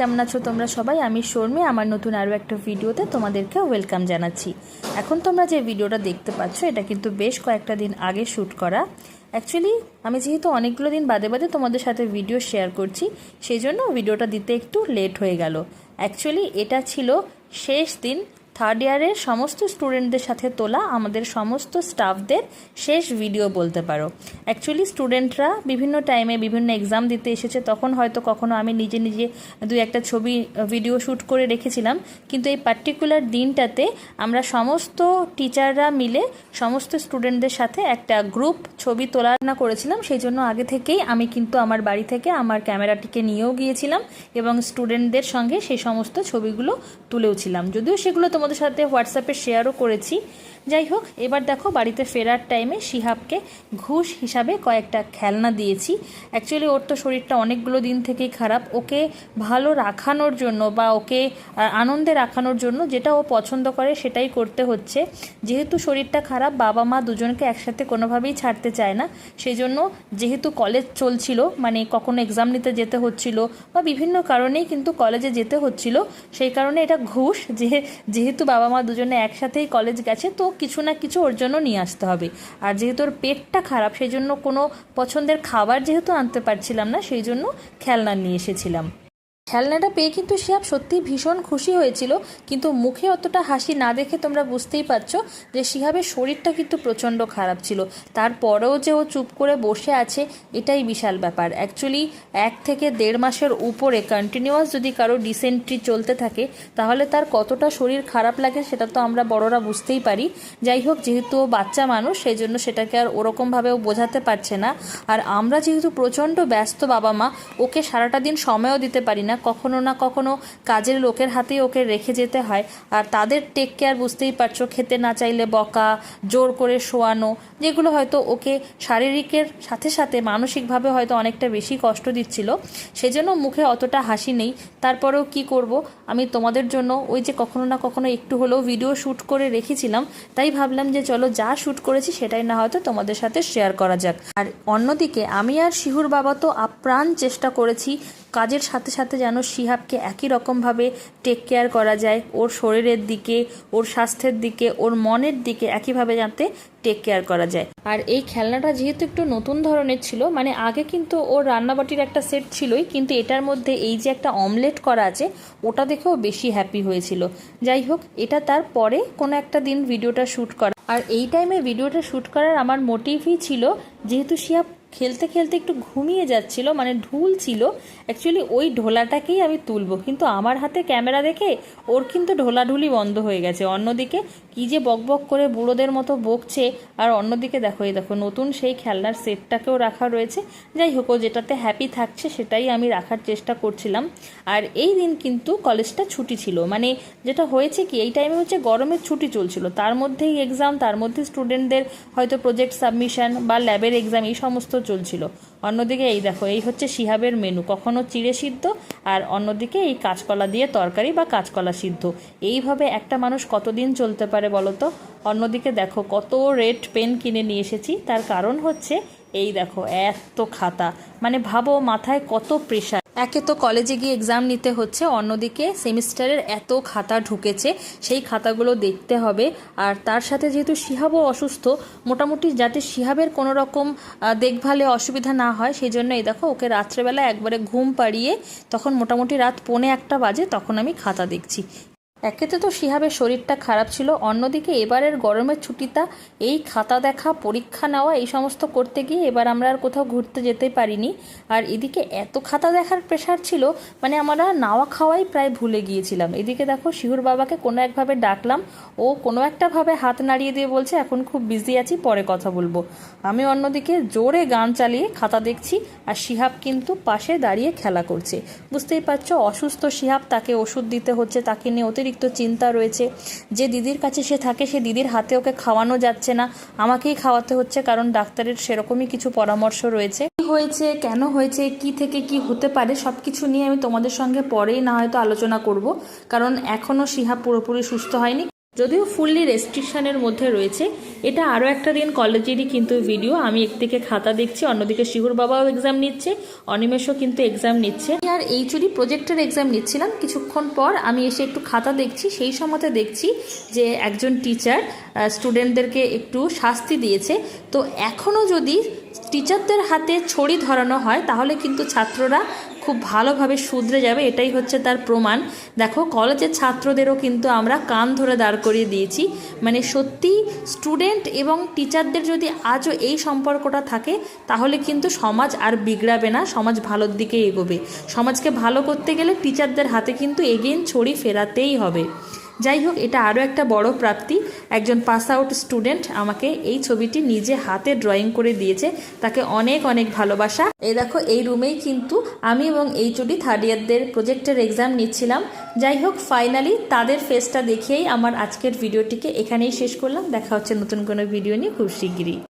কেমন আছো তোমরা সবাই? আমি শর্মি, আমার নতুন আরও একটা ভিডিওতে তোমাদেরকে ওয়েলকাম জানাচ্ছি। এখন তোমরা যে ভিডিওটা দেখতে পাচ্ছ, এটা কিন্তু বেশ কয়েকটা দিন আগে শ্যুট করা। অ্যাকচুয়ালি আমি যেহেতু অনেকগুলো দিন বাদে বাদে তোমাদের সাথে ভিডিও শেয়ার করছি, সেই জন্য ভিডিওটা দিতে একটু লেট হয়ে গেল। অ্যাকচুয়ালি এটা ছিল শেষ দিন থার্ড ইয়ারের সমস্ত স্টুডেন্টদের সাথে তোলা আমাদের সমস্ত স্টাফদের শেষ ভিডিও বলতে পারো। অ্যাকচুয়ালি স্টুডেন্টরা বিভিন্ন টাইমে বিভিন্ন এক্সাম দিতে এসেছে, তখন হয়তো কখনো আমি নিজে নিজে দুই একটা ছবি ভিডিও শ্যুট করে রেখেছিলাম। কিন্তু এই পার্টিকুলার দিনটাতে আমরা সমস্ত টিচাররা মিলে সমস্ত স্টুডেন্টদের সাথে একটা গ্রুপ ছবি তোলা না করেছিলাম। সেই জন্য আগে থেকেই আমি কিন্তু আমার বাড়ি থেকে আমার ক্যামেরাটিকে নিয়েও গিয়েছিলাম এবং স্টুডেন্টদের সঙ্গে সেই সমস্ত ছবিগুলো তুলেওছিলাম। যদিও সেগুলো তোমাদের সাথে হোয়াটসঅ্যাপে শেয়ারও করেছি। যাই হোক এবার দেখো বাড়িতে ফেরার টাইমে শিহাবকে ঘুষ হিসাবে কয়েকটা খেলনা দিয়েছি। অ্যাকচুয়ালি ওর তো শরীরটা অনেকগুলো দিন থেকেই খারাপ। ওকে ভালো রাখানোর জন্য বা ওকে আনন্দে রাখানোর জন্য যেটা ও পছন্দ করে সেটাই করতে হচ্ছে। যেহেতু শরীরটা খারাপ, বাবা মা দুজনকে একসাথে কোনোভাবেই ছাড়তে চায় না। সেই জন্য যেহেতু কলেজ চলছিল মানে কখনো এক্সাম নিতে যেতে হচ্ছিল বা বিভিন্ন কারণেই কিন্তু কলেজে যেতে হচ্ছিল, সেই কারণে এটা ঘুষ। যে, যেহেতু বাবা মা দুজনে একসাথেই কলেজ গেছে, তো কিছু না কিছু ওর জন্য নিয়ে আসতে হবে। আর যেহেতু ওর পেটটা খারাপ সেই জন্য কোনো পছন্দের খাবার যেহেতু আনতে পারছিলাম না, সেই জন্য খেলনা নিয়ে এসেছিলাম। খেলনাটা পেয়ে কিন্তু শিহাব সত্যিই ভীষণ খুশি হয়েছিল। কিন্তু মুখে অতটা হাসি না দেখে তোমরা বুঝতেই পারছ যে শিহাবের শরীরটা কিন্তু প্রচণ্ড খারাপ ছিল। তারপরেও যে ও চুপ করে বসে আছে, এটাই বিশাল ব্যাপার। অ্যাকচুয়ালি এক থেকে দেড় মাসের উপরে কন্টিনিউয়াস যদি কারও ডিসেন্ট্রি চলতে থাকে, তাহলে তার কতটা শরীর খারাপ লাগে সেটা তো আমরা বড়রা বুঝতেই পারি। যাই হোক, যেহেতু ও বাচ্চা মানুষ সেই জন্য সেটাকে আর ওরকমভাবেও বোঝাতে পারছে না। আর আমরা যেহেতু প্রচণ্ড ব্যস্ত বাবা মা, ওকে সারাটা দিন সময়ও দিতে পারি না। কখনো না কখনো কাজের লোকের হাতেই ওকে রেখে যেতে হয়। আর তাদের টেক কেয়ার বুঝতেই পারছ, খেতে না চাইলে বকা, জোর করে শোয়ানো, যেগুলো হয়তো ওকে শারীরিকের সাথে সাথে মানসিকভাবে হয়তো অনেকটা বেশি কষ্ট দিচ্ছিল। সেজন্য মুখে অতটা হাসি নেই। তারপরেও কি করব? আমি তোমাদের জন্য ওই যে কখনো না কখনো একটু হলেও ভিডিও শ্যুট করে রেখেছিলাম। তাই ভাবলাম যে চলো যা শ্যুট করেছি সেটাই না হয়তো তোমাদের সাথে শেয়ার করা যাক। আর অন্যদিকে আমি আর শিহুর বাবা তো আপ্রাণ চেষ্টা করেছি কাজের সাথে সাথে যেন শিহাবকে একই রকমভাবে টেক কেয়ার করা যায়। ওর শরীরের দিকে, ওর স্বাস্থ্যের দিকে, ওর মনের দিকে একইভাবে যাতে টেক কেয়ার করা যায়। আর এই খেলনাটা যেহেতু একটু নতুন ধরনের ছিল মানে আগে কিন্তু ওর রান্নাবাটির একটা সেট ছিলই, কিন্তু এটার মধ্যে এই যে একটা অমলেট করা আছে, ওটা দেখেও বেশি হ্যাপি হয়েছিল। যাই হোক, এটা তার পরে কোনো একটা দিন ভিডিওটা শ্যুট করা। আর এই টাইমে ভিডিওটা শ্যুট করার আমার মোটিভই ছিল, যেহেতু শিহাব খেলতে খেলতে একটু ঘুমিয়ে যাচ্ছিল মানে ঢুল ছিল। অ্যাকচুয়ালি ওই ঢোলাটাকেই আমি তুলবো। কিন্তু আমার হাতে ক্যামেরা দেখে ওর কিন্তু ঢোলাঢুলি বন্ধ হয়ে গেছে। অন্যদিকে কি যে বকবক করে বুড়োদের মতো বকছে, আর অন্যদিকে দেখো, এই দেখো, নতুন সেই খেলনার সেটটাকেও রাখা রয়েছে। যাই হোক যেটাতে হ্যাপি থাকছে, সেটাই আমি রাখার চেষ্টা করছিলাম। আর এই দিন কিন্তু কলেজটা ছুটি ছিল। মানে যেটা হয়েছে কি, এই টাইমে হচ্ছে গরমের ছুটি চলছিল। তার মধ্যেই এক্সাম তার মধ্যে স্টুডেন্টদের হয়তো প্রজেক্ট সাবমিশন বা ল্যাবের এক্সাম এই সমস্ত চলছিল। অন্যদিকে এই দেখো, এই হচ্ছে শিহাবের মেনু কখনো চিড়ে সিদ্ধ আর অন্যদিকে এই কাঁচকলা দিয়ে তরকারি বা কাঁচকলা সিদ্ধ। এইভাবে একটা মানুষ কতদিন চলতে পারে বলো তো? অন্যদিকে দেখো, কত রেড পেন কিনে নিয়ে এসেছি। তার কারণ হচ্ছে, এই দেখো, এত খাতা। মানে ভাবো, মাথায় কত প্রেশার একে তো কলেজে গিয়ে এক্সাম নিতে হচ্ছে, অন্যদিকে সেমিস্টারের এত খাতা ঢুকেছে, সেই খাতাগুলো দেখতে হবে। আর তার সাথে যেহেতু শিহাবও অসুস্থ, মোটামুটি যাতে শিহাবের কোনো রকম দেখভালে অসুবিধা না হয় সেই জন্য এই দেখো, ওকে রাত্রেবেলা একবারে ঘুম পাড়িয়ে, তখন মোটামুটি রাত পৌনে একটা বাজে, তখন আমি খাতা দেখছি। একেতে তো শিহাবের শরীরটা খারাপ ছিল, অন্যদিকে এবারের গরমের ছুটিটা, এই খাতা দেখা, পরীক্ষা নেওয়া, এই সমস্ত করতে গিয়ে এবার আমরা আর কোথাও ঘুরতে যেতে পারিনি। আর এদিকে এত খাতা দেখার প্রেশার ছিল মানে আমরা নাওয়া খাওয়াই প্রায় ভুলে গিয়েছিলাম। এদিকে দেখো, শিহুর বাবাকে কোনো একভাবে ডাকলাম, ও কোনো একটাভাবে হাত নাড়িয়ে দিয়ে বলছে, এখন খুব বিজি আছি, পরে কথা বলব। আমি অন্যদিকে জোরে গান চালিয়ে খাতা দেখছি, আর শিহাব কিন্তু পাশে দাঁড়িয়ে খেলা করছে। বুঝতেই পারছ, অসুস্থ শিহাব, তাকে ওষুধ দিতে হচ্ছে, তাকে নিয়ে অতিরিক্ত চিন্তা রয়েছে। যে দিদির কাছে সে থাকে, সে দিদির হাতে ওকে খাওয়ানো যাচ্ছে না। আমাকেই খাওয়াতে হচ্ছে, কারণ ডাক্তারের সেরকমই কিছু পরামর্শ রয়েছে। হয়েছে, কেন হয়েছে, কি থেকে কি হতে পারে সব কিছু নিয়ে আমি তোমাদের সঙ্গে পরেই না হয়তো আলোচনা করব। কারণ এখনও সিহা পুরোপুরি সুস্থ হয়নি। যদিও ফুললি রেস্ট্রিকশনের মধ্যে রয়েছে, এটা আরও একটা দিন কলেজেরই কিন্তু ভিডিও আমি একদিকে খাতা দেখছি, অন্যদিকে শিহুর বাবাও এক্সাম নিচ্ছে, অনিমেষও কিন্তু এক্সাম নিচ্ছে। আর এই চুরি প্রজেক্টের এক্সাম নিচ্ছিলাম। কিছুক্ষণ পর আমি এসে একটু খাতা দেখছি, সেই সময়তে দেখছি যে একজন টিচার স্টুডেন্টদেরকে একটু শাস্তি দিয়েছে। তো এখনও যদি টিচারদের হাতে ছড়ি ধরানো হয়, তাহলে কিন্তু ছাত্ররা খুব ভালোভাবে শুধরে যাবে, এটাই হচ্ছে তার প্রমাণ। দেখো কলেজের ছাত্রদেরও কিন্তু আমরা কান ধরে দাঁড় করিয়ে দিয়েছি। মানে সত্যি স্টুডেন্ট এবং টিচারদের যদি আজও এই সম্পর্কটা থাকে, তাহলে কিন্তু সমাজ আর বিগড়াবে না, সমাজ ভালোর দিকে এগোবে। সমাজকে ভালো করতে গেলে টিচারদের হাতে কিন্তু এগেন ছড়ি ফেরাতেই হবে। যাই হোক, এটা আরও একটা বড় প্রাপ্তি। একজন পাস আউট স্টুডেন্ট আমাকে এই ছবিটি নিজে হাতে ড্রয়িং করে দিয়েছে। তাকে অনেক অনেক ভালোবাসা। এই দেখো, এই রুমেই কিন্তু আমি এবং এই চুটি থার্ড ইয়ারদের প্রজেক্টের এক্সাম নিচ্ছিলাম। যাই হোক ফাইনালি তাদের ফেসটা দেখিয়েই আমার আজকের ভিডিওটিকে এখানেই শেষ করলাম। দেখা হচ্ছে নতুন কোনো ভিডিও নিয়ে খুব শিগগিরই।